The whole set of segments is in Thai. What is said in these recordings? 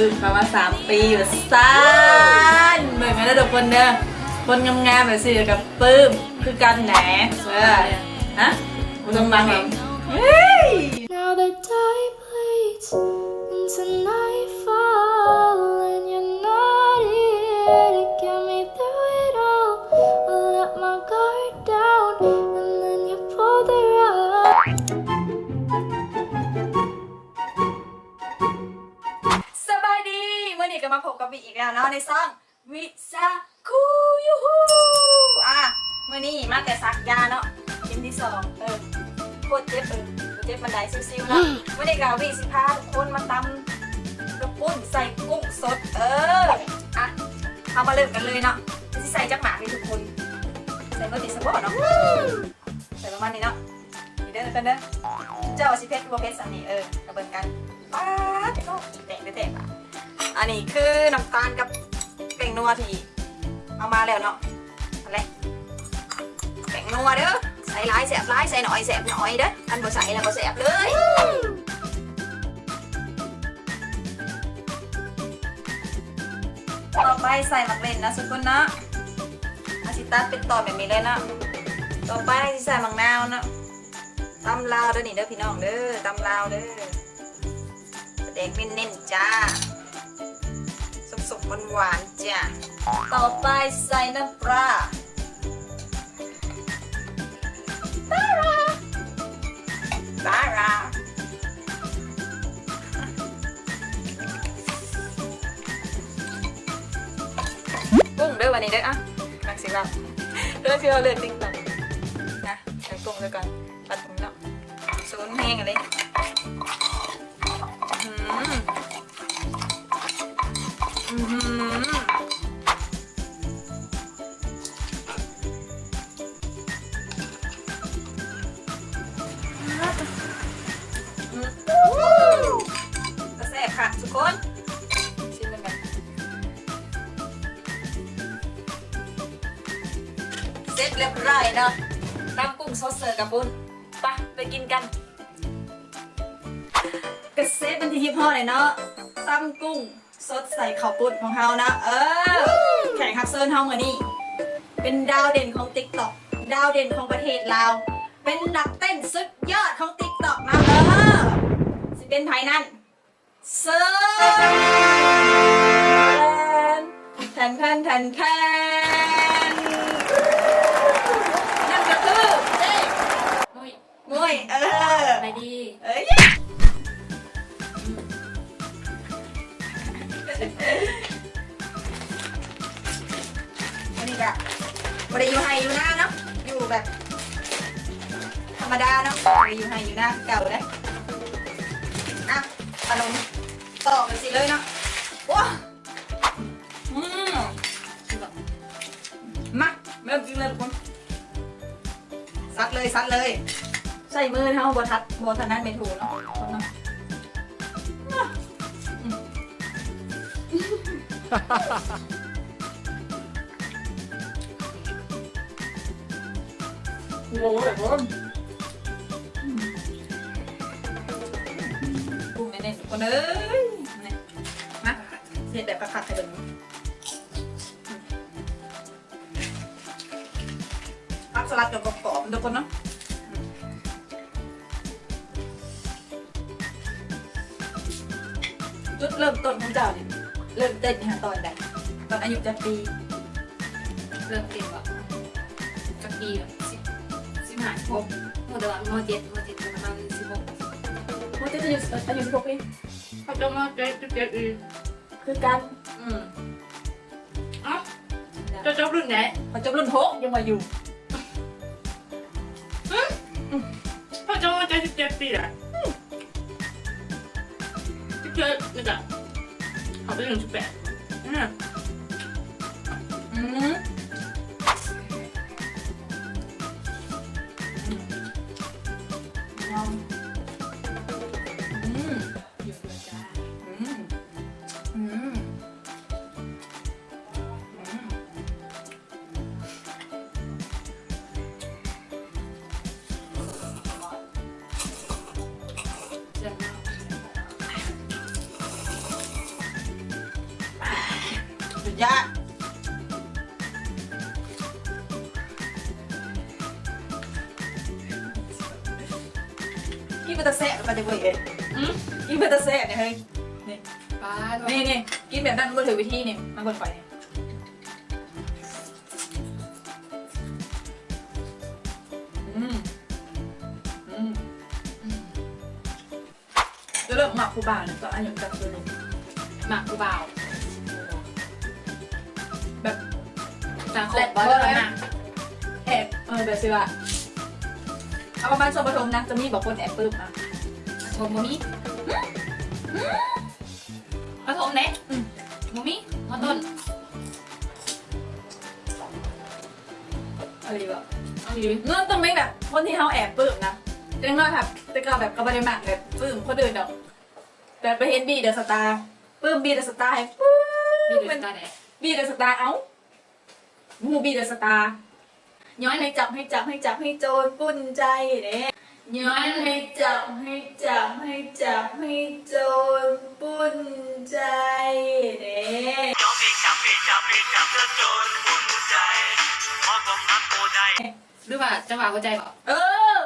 พึ่งประมาณสามปีอยู่สั้นเหมือนกันนะทุกคนเนอะคนงามๆแบบสิกับปื้มคือกันแหนเออฮะคุณต้องมาเอง Now the day bleeds into night แล้วเนาะในซ่องวิซาคูยูฮูอะเมื่อนี้มาแต่ซักยาเนาะชิ้นที่สองเออโคตรเจ็บเออเจ็บบันไดซิวๆเนาะเมื่อนี้ก็วิสิพาทุกคนมาตำกระปุ้นใส่กุ้งสด เอออะเอามาเริ่มกันเลยเนาะจะใส่จักหมากเลยทุกคนใส่เบอร์ติดสปอร์ตเนาะใส่ประมาณนี้เนาะนี่เด้อกันเด้อเจ้าสิเพชรบัวเพชรสันนี่เออกระเบินกันป้าดก็แตกแตกอะ อันนี้คือน้ำตาลกับแป้งนัวที่เอามาแล้วเนาะอะไรแป้งนัวเด้อใส่หลายแสบหลายใส่หน่อยแสบหน่อยเด้ออันบ่ใส่แล้วบ่แสบเลยต่อไปใส่หมักเล่นนะสุกุนนะอาซิตัดเป็นต่อแบบนี้เลยนะ ต่อไปใส่หมักนาวนะตำลาวเด้อนี่เด้อพี่น้องเด้อตำลาวเด้อเด็กเน้นๆจ้า สุกๆหวานๆจ้าต่อไปใส่น้ำปลาปลาราปลารากุ้งเด้อวันนี้เด้ออะนักสิเราเด้อพี่เราเลือกติ๊กต็อกนะใส่กุ้งด้วยกันปัดผมเนาะศูนย์แห้งอะไอยเนาะน้ำกุ้งซอสเซอร์กับบุญไปะไปกินกันกระเซ็ตเป็นที่ฮิปฮอปเลยเนาะตั้มกุ้งสดใส่ข้าวปุ้นของเฮานะ เออ แข่งขับเซิร์นเฮาเหมือนนี่เป็นดาวเด่นของติ๊กต็อกดาวเด่นของประเทศลาว เป็นนักเต้นสุดยอดของติ๊กต็อกนะเออสิเป็นไทยนั่นเซิร์นแทนแทนแทนแทน รรมดาเนาะอยู่ไฮอยู่หน้าเก่าเลยอะขนมต่อกันสิเลยเนาะว้าอืมมาเริ่มกินเลยทุกคนซัดเลยซัดเลย ใส่มือเท่าบทัดบทัดนั้นเป็นถูเนาะคนเนาะโอ้ยคน เน้นๆทุกคนเอ้ยนี่มาเห็ดแบบกระขัดให้เบิ่งผักสลัดกับกรอบๆทุกคนเนาะจุดเริ่มต้นของเจ้าเนี่ยเริ่มเต้นค่ะตอนใดตอนอายุจะปี เริ่มเก่งว่ะจักปีอะสิบสิบห้าสิบหกโมเดลโมเจ็ดโมเจ็ดประมาณสิบหกว่าจะอายุอายุสิบหกปี เขาจะมาเจ็ดเจ็ดอีกคือกันอืมเอ้าจะจบรุ่นไหนมันจะรุ่นหกยังมาอยู่เขาจะมาเจ็ดสิบเจ็ดปีแหละสิบเจ็ดนี่จ้ะเขาเป็นหนึ่งสิบแปดอืมอืมอืม ยอดกินเป็นตะแซ่บมันจะเว้ยเอ้ยอืมกินเป็นตะแซ่บเนี่ยเฮ้ยนี่ปลานี่นี่กินแบบนั้นก็ถือวิธีนี่มาคนไปนี่อืมอืมจะเริ่มหมักคูบาเนี่ยก็อันนี้กับตัวนี้หมักกูเบา จางขบบอลแล้วนะแอบเออแบบสิว่าเอาประมาณส่วนผสมนะจะมีบอกคนแอบปลื้มอะชมบ่มีผสมเน็ตบ่มีมาต้นอะไรแบบเอาอยู่เนื่องต้องไม่แบบคนที่เขาแอบปลื้มนะเรื่องน้อยแบบแต่ก็แบบกระบาดมากแบบปลื้มคนอื่นดอกแบบไปเห็นบีเดอะสตาร์ปลื้มบีเดอะสตาร์ให้ปลื้มีเดอเป็ดนตาแดงบีเดอะสตาร์เอ้า มูบีเดอะสตาร์ย้อนให้จับให้จับให้จับให้โจรปุ้นใจเด้ย้อนให้จับให้จับให้จับให้โจรปุ้นใจเด้จับให้จับให้จับให้จับเธอจนหุ่นใจเพราะความรักโอใดหรือว่าจังหวะหัวใจบอกเออ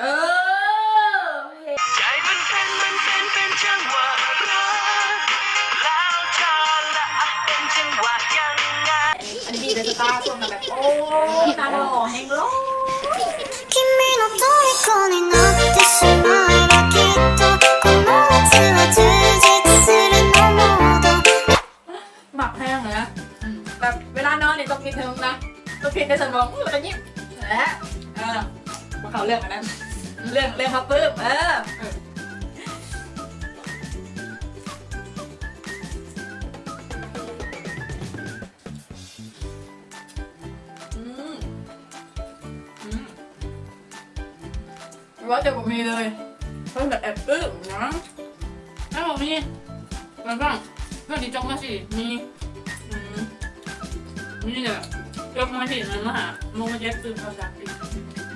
เออ สตาร์ช่วงนั้นแบบ โอ้ยตาหล่อแหงโล 君の虜になってしまえばきっとこの夏は充実するのもど หมักแห้งเลยนะ อืม แบบเวลานอนเนี่ยต้องคิดถึงนะต้องคิดในสมองแล้วก็ยิ้มและเออมาเขาเรื่องอันนั้น เรื่องเรื่องครับปื้ ว่าจะผมมีเลยเพิ่มแบบแอบปื้มนะถ้าบอกมีมันบ้างเพื่อนที่จงมาสิมีอืมมีเนี่ยจงมาสิมันมาหาโมงมาเจ็บตื่นเขาจากอีก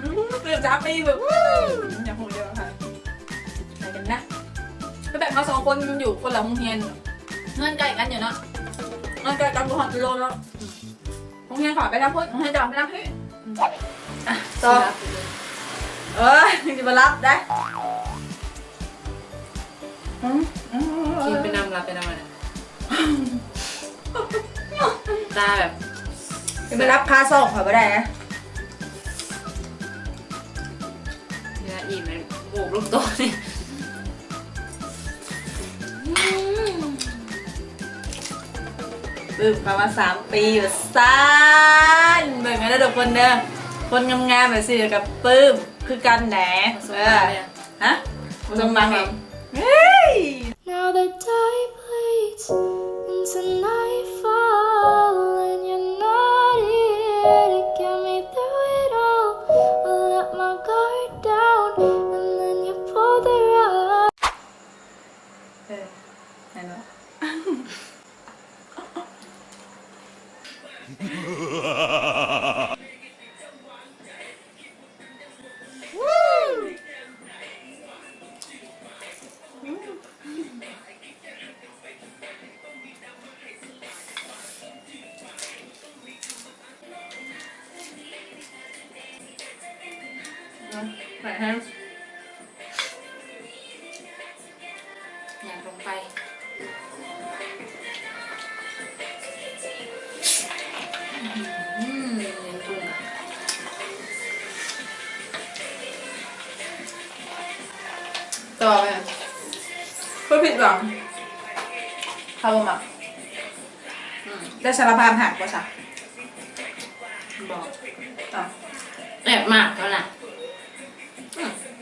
อืมปื้มจ้าปีแบบวู้อย่าหูเดียวค่ะไหนกันนะก็แบบเขาสองคนมันอยู่คนละโรงเรียนเงื่อนไกลกันอยู่เนาะเงื่อนไกลกันบุหันกิโลแล้วโรงเรียนขอไปทำพูดโรงเรียนจะไปทำพี่อะต่อ เอ้ยจะมารับได้อืมอืมกินไปนำรับไปนำอะไรตาแบบจะมารับค่าส่งค่ะไม่ได้นะเวลาอิ่มมันโบกลูกโตะเนี่ยปลื้มประมาณสามปีอยู่สั้นเบิ่งกันนะทุกคนเด้อคนงามๆแบบสิกับปลื้ม คือกันแหนสเอมาอเนี่ยฮะผสมมาไงเฮ้ย Now the day bleeds into nightfall อืมเย็นจุ่มต่อไปเพื่อผิดหวังเข้ามาอืมได้สารภาพหักป่ะจ๊ะบอกอะแอบมากแล้วน่ะ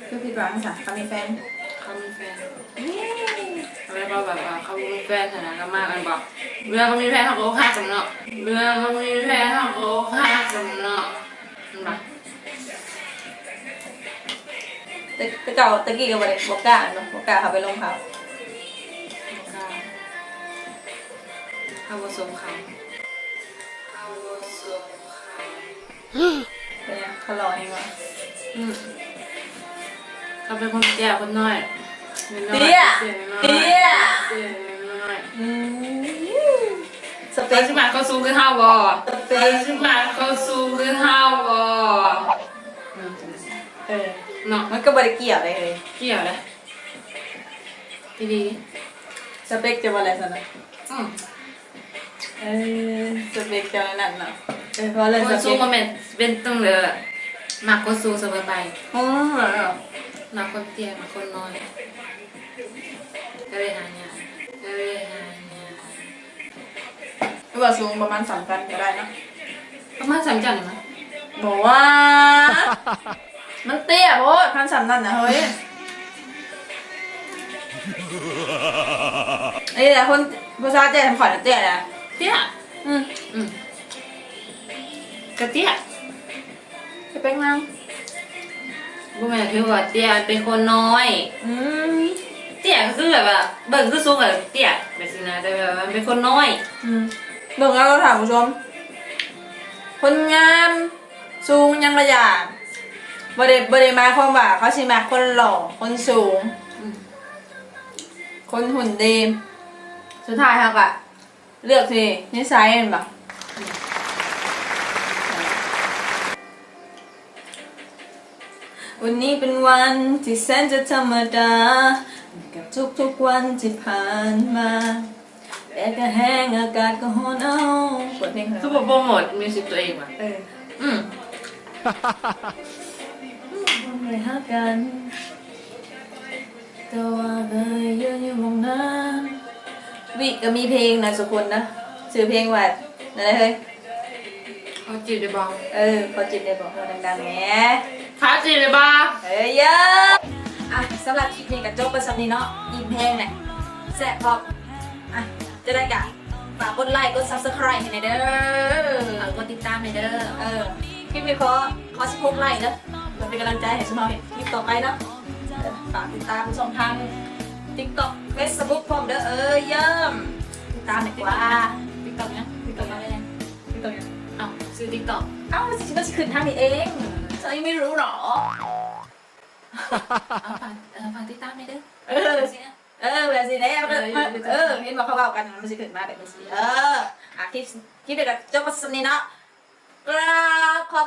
เพื่อผิดหวังจ้ะเขามีแฟนเขามีแฟนอะไรบอกแบบว่าเขามีแฟนขนาดนั้นมากกันบอก เรือเขามีแฟนเขาโกหักกันเนาะเรือเขามีแฟนเขาโกหักกันเนาะเห็นปะแต่แต่เก่าตะกี้ก็บอกบอกกล้าเนาะบอกกล้าเขาไปลงเขาก็เขาผสมเขาเขาผสมเขาเป็นไงเขารอเองวะอืมเขาเป็นคนแก่คนน้อยเตี้เตี้ยเตี้ยน้อยเตี้ยเตี้ยน้อยอืมส เปเขาคสิมาเขาสู้คือเฮาบ่เขาสิมาเขาสู้คือเฮาบ่เออเนาะมันก็บริเกี่ยวเลยเลยเกี่ยวเลยดีสเปคจะว่าอะไรสันนะๆอืมเออสเปคจะนั่นเนาะเออเพราะเรื่องคสนเปสู้คก็แม่นเป็นต้องเลยมักคนสู้เสมอไปอืมเหรอมักคนเตี้ยมักคนน้อยก็เลยหายากก็เลยหายากห รือว่าสูงประมาณสามกันก็ได้เนอะประมาณสามจันทร์มั้ยบอกว่า มันเตี้ยโพดพันสามนั่นนะเฮ้ยไอ้แต่คนภาษาเตี้ยทำขวัญเตี้ยนะเตี้ยอืมอืมกระเตี้ยสเปคนางบ่แม่นคือว่าเตี้ยเป็นคนน้อย อืมเตี้ยก็คือแบบว่าเบิ่งคือสูงกับเตี้ยแบบนี้นะแต่แบบว่ามันเป็นคนน้อย อืม เบิ่งแล้วเราถามผู้ชม คนงามสูงยังระยะบริบริมาความว่าเขาชิมาคนหล่อคนสูง คนหุ่นดี สุดท้ายครับอะเลือกสินิสัยเห็นปะวันนี้เป็นวันที่แสนจะธรรมดา กับทุกๆวันที่ผ่านมา แดดก็แห้งอากาศก็ร้อนเอาเปิดเพลงคือบ่โปรโมทมิวสิกตัวเองว่ะเอออืมวันไม่หากันแต่ว่าเลยยืนอยู่มองนั้นวิก็มีเพลงนะสุคนนะชื่อเพลงว่าอะไรเฮ้ยเขาจีบได้บ่เออพอจิตได้บอกว่าดังๆแหมเขาจีบได้บ่เฮ้ยเยอะอะสำหรับคลิปนี้กับโจ๊กประสำนีเนาะอีเพลงเนี่ยแซ่บพออะ จะได้กะฝากกดไลค์กด subscribe ให้หน่อยเด้อฝากกดติดตามให้เด้อเออคลิปนี้ขอขอสิบหกไลค์เด้อเพื่อเป็นกำลังใจให้สมองเห็นคลิปต่อไปเนาะเออฝากติดตามช่องทาง TikTok Facebook พร้อมเด้อเออเยี่ยมติดตามหน่อยกว่าติ๊กต็อกยัง TikTok อะไรยัง TikTok ยังเอ้าซื้อติ๊กต็อกเอ้าสิมันจะขึ้นทางนี้เองเจะไม่รู้หรอ เอาฝากเออฝากติดตามให้เด้อเออสิ เออแบบสิเนี่ยมันก็เออเห็นบอกเขาเบากันมันจะขึ้นมาแบบนี้สิเอออะคลิปคลิปเดียวกับเจ้าปัสสนีเนาะกราบขอบ